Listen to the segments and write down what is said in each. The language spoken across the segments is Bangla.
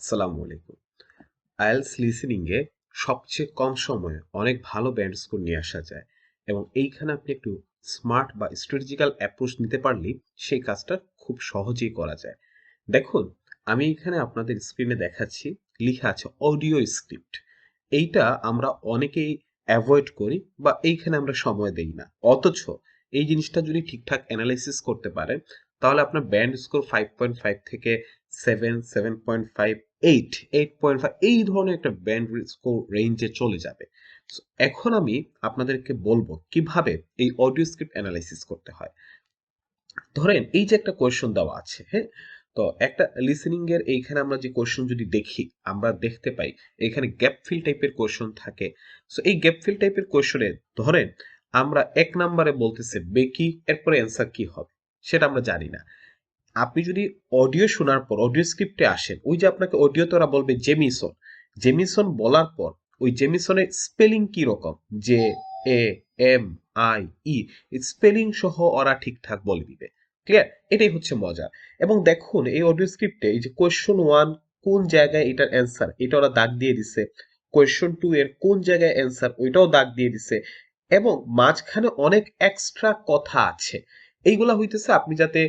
আসসালামু আলাইকুম। আইএলস লিসেনিংয়ে সবচেয়ে কম সময়ে অনেক ভালো ব্যান্ড স্কোর নিয়ে আসা যায় এবং এইখানে আপনি একটু স্মার্ট বা স্ট্র্যাটেজিক্যাল অ্যাপ্রোচ নিতে পারলেই সেই কাজটা খুব সহজেই করা যায়। দেখুন, আমি এখানে আপনাদের স্ক্রিনে দেখাচ্ছি, লিখা আছে অডিও স্ক্রিপ্ট। এইটা আমরা অনেকেই অ্যাভয়েড করি বা এইখানে আমরা সময় দেই না। অথচ এই জিনিসটা যদি ঠিকঠাক অ্যানালাইসিস করতে পারেন, তাহলে আপনার band score five point five থেকে seven seven point five eight eight point five এই ধরনের একটা ব্যান্ড স্কোর রেঞ্জে চলে যাবে। এখন আমি আপনাদেরকে বলব কীভাবে এই অডিও স্ক্রিপ্ট অ্যানালাইসিস করতে হয়। ধরেন এই যে একটা কোয়েশ্চন দেওয়া আছে হ্যাঁ? তো একটা লিসেনিং এর এইখানে আমরা যে কোয়েশ্চন যদি দেখি, আমরা দেখতে পাই, এখানে গ্যাপ ফিল টাইপের কোয়েশ্চন থাকে। সো এই গ্যাপ ফিল টাইপের কোয়েশ্চনে ধরেন, আমরা এক নম্বরে বলতেছে বেকি এরপরে অ্যান্সার কি হবে? সেটা আমরা জানি না। আপনি যদি অডিও শোনার পর অডিও স্ক্রিপ্টে আসেন, ওই যে আপনাকে অডিওতে ওরা বলবে জেমিসন জেমিসন বলার পর, ওই জেমিসনের স্পেলিং কি রকম? যে A M I E spelling সহ ওরা ঠিকঠাক বলে দিবে। ক্লিয়ার এটাই হচ্ছে মজা। এবং দেখুন, এই অডিও স্ক্রিপ্টে এই যে কোয়েশ্চন ওয়ান কোন জায়গায় এটার অ্যান্সার এটা ওরা দাগ দিয়ে দিছে। কোয়েশ্চন টু এর কোন জায়গায় অ্যান্সার ওইটাও দাগ দিয়ে দিছে। এবং মাঝখানে অনেক এক্সট্রা কথা আছে। এইগুলা হইতেছে আপনি যাতে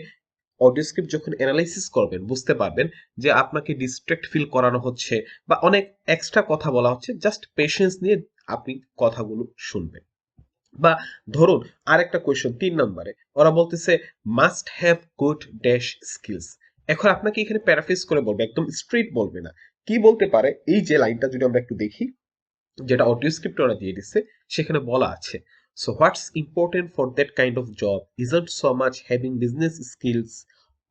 অডিও স্ক্রিপ্ট যখন অ্যানালাইসিস করবেন, বুঝতে পারবেন যে আপনাকে ডিস্ট্রাক্ট ফিল করানো হচ্ছে বা অনেক এক্সট্রা কথা বলা হচ্ছে জাস্ট পেশেন্স নিয়ে আপনি কথাগুলো শুনবেন। বা ধরুন, আরেকটা কোয়েশ্চন তিন নম্বরে, ওরা বলতেছে must have good dash skills এখন আপনাকে এখানে প্যারাফ্রেজ করে বলবে, একদম স্ট্রেট বলবে না। কি বলতে পারে? এই যে লাইনটা যদি আমরা একটু দেখি, যেটা অডিও স্ক্রিপ্ট ওরা দিয়ে দিচ্ছে সেখানে বলা আছে so what's important for that kind of job isn't so much having business skills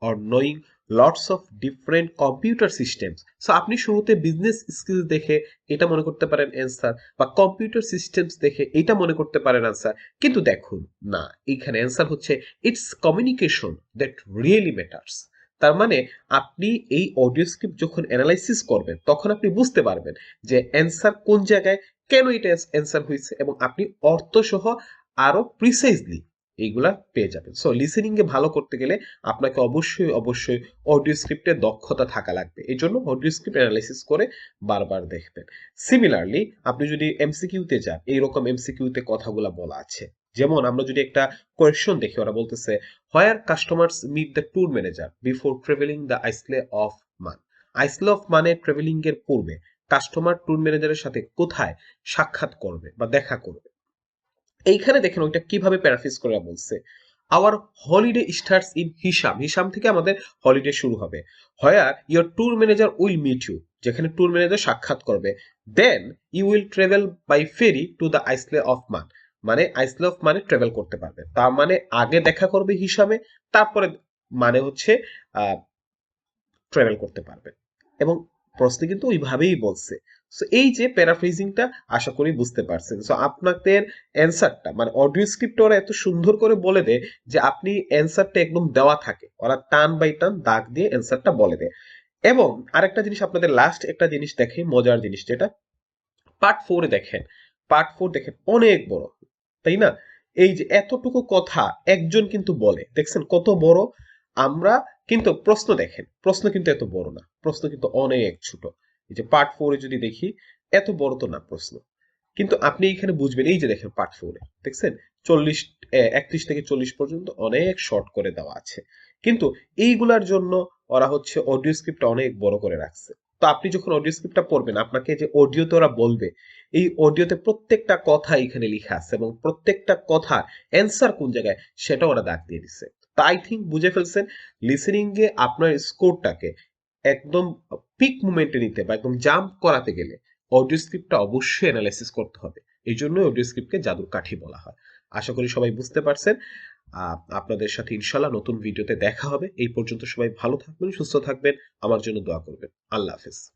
or knowing lots of different computer systems so আপনি শুরুতে বিজনেস স্কিলস দেখে এটা মনে করতে পারেন অ্যান্সার বা কম্পিউটার সিস্টেমস দেখে এটা মনে করতে পারেন অ্যান্সার কিন্তু দেখুন, না এইখানে অ্যান্সার হচ্ছে it's communication that really matters তার মানে আপনি এই অডিও স্ক্রিপ্ট যখন অ্যানালাইসিস করবেন, তখন আপনি বুঝতে পারবেন যে অ্যান্সার কোন জায়গায় কেন এটা অ্যান্সার হয়েছে এবং আপনি অর্থসহ আরও প্রিসাইজলি এইগুলা পেয়ে যাবেন। সো লিসেনিং এ ভালো করতে গেলে আপনাকে অবশ্যই অবশ্যই অডিও স্ক্রিপ্টে দক্ষতা থাকা লাগবে। এই জন্য অডিও স্ক্রিপ্ট অ্যানালাইসিস করে বারবার দেখবেন। সিমিলারলি আপনি যদি এমসিকিউতে যান, এইরকম এমসিকিউতে কথাগুলো বলা আছে। যেমন আমরা যদি একটা কোয়েশ্চন দেখি, ওরা বলতেছে where customers meet the tour manager before travelling the Isle of Man Isle of মানে ট্রাভেলিং এর পূর্বে কাস্টমার ট্যুর ম্যানেজারের সাথে কোথায় সাক্ষাৎ করবে বা দেখা করবে? এইখানে দেখেন ওইটা কীভাবে প্যারাফিস করে বলছে। Our holiday starts in Heysham Heysham থেকে আমাদের হলিডে শুরু হবে। Where your tour manager will meet you যেখানে ট্যুর ম্যানেজার সাক্ষাৎ করবে। Then you will travel by ferry to the Isle of Man মানে আইসলে অফ মানে ট্রেভেল করতে পারবে। তার মানে আগে দেখা করবে হিসামে তারপরে মানে হচ্ছে ট্রেভেল করতে পারবে। এবং প্রশ্ন কিন্তু ওইভাবেই বলছে। সো এই যে প্যারাফ্রেজিংটা আশা করি বুঝতে পারছেন। সো আপনাদের অ্যান্সারটা মানে অডিও স্ক্রিপ্ট ওরা এত সুন্দর করে বলে দেয় যে আপনি অ্যান্সারটা একদম দেওয়া থাকে। ওরা টান বাই টান দাগ দিয়ে অ্যান্সারটা বলে দেয়। এবং আরেকটা জিনিস আপনাদের লাস্ট একটা জিনিস দেখে, মজার জিনিস যেটা পার্ট ফোরে দেখেন। পার্ট ফোর দেখেন, অনেক বড়, তাই না? এই যে এতটুকু কথা একজন কিন্তু বলে। দেখছেন কত বড়? আমরা কিন্তু প্রশ্ন দেখেন, প্রশ্ন কিন্তু এত বড় না। প্রশ্ন কিন্তু অনেক ছোট। এই যে পার্ট ফোরে যদি দেখি, এত বড় তো না প্রশ্ন। কিন্তু আপনি এখানে বুঝবেন, এই যে দেখেন পার্ট ফোরে দেখছেন? চল্লিশ একত্রিশ থেকে চল্লিশ পর্যন্ত অনেক শর্ট করে দেওয়া আছে। কিন্তু এইগুলার জন্য ওরা হচ্ছে অডিও স্ক্রিপ্টটা অনেক বড় করে রাখছে। তো আপনি যখন অডিও স্ক্রিপ্টটা পড়বেন, আপনাকে যে অডিওতে ওরা বলবে, এই অডিওতে প্রত্যেকটা কথা এখানে লেখা আছে এবং প্রত্যেকটা কথা অ্যান্সার কোন জায়গায় সেটা ওরা দাগ দিয়ে দিচ্ছে তো আই থিঙ্ক বুঝে ফেলছেন লিসেনিং এ আপনার স্কোরটাকে একদম পিক মুমেন্টে নিতে বা একদম জাম্প করাতে গেলে অডিও স্ক্রিপ্টটা অবশ্যই অ্যানালাইসিস করতে হবে। এই জন্য অডিও স্ক্রিপ্টকে জাদুর কাঠি বলা হয়। আশা করি সবাই বুঝতে পারছেন। আপনাদের সাথে ইনশাল্লাহ নতুন ভিডিওতে দেখা হবে। এই পর্যন্ত সবাই ভালো থাকবেন, সুস্থ থাকবেন। আমার জন্য দোয়া করবেন। আল্লাহ হাফেজ।